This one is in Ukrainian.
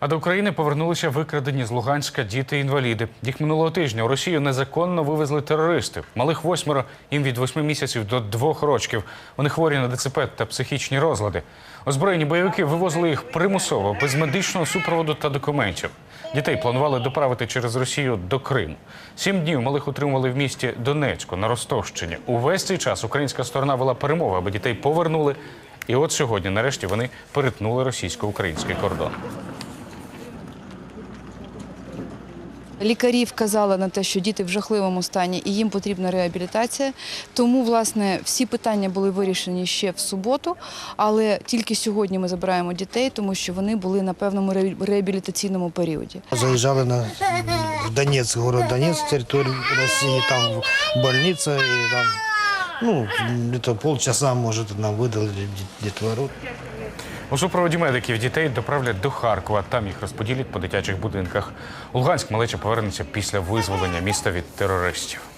А до України повернулися викрадені з Луганська діти-інваліди. Їх минулого тижня у Росію незаконно вивезли терористи. Малих восьмеро їм від восьми місяців до двох років. Вони хворі на ДЦП та психічні розлади. Озброєні бойовики вивозили їх примусово, без медичного супроводу та документів. Дітей планували доправити через Росію до Криму. Сім днів малих утримували в місті Донецьку на Ростовщині. Увесь цей час українська сторона вела перемови, аби дітей повернули. І от сьогодні, нарешті, вони перетнули російсько-український кордон. Лікарі вказали на те, що діти в жахливому стані і їм потрібна реабілітація. Тому, власне, всі питання були вирішені ще в суботу, але тільки сьогодні ми забираємо дітей, тому що вони були на певному ре- реабілітаційному періоді. Заїжджали на в Донецк, город Донецк, територію Росії, там больниця і там, ну, где-то полчаса, может, нам выдали дітвору. У супроводі медиків дітей доправлять до Харкова. Там їх розподілять по дитячих будинках. Луганськ малеча повернеться після визволення міста від терористів.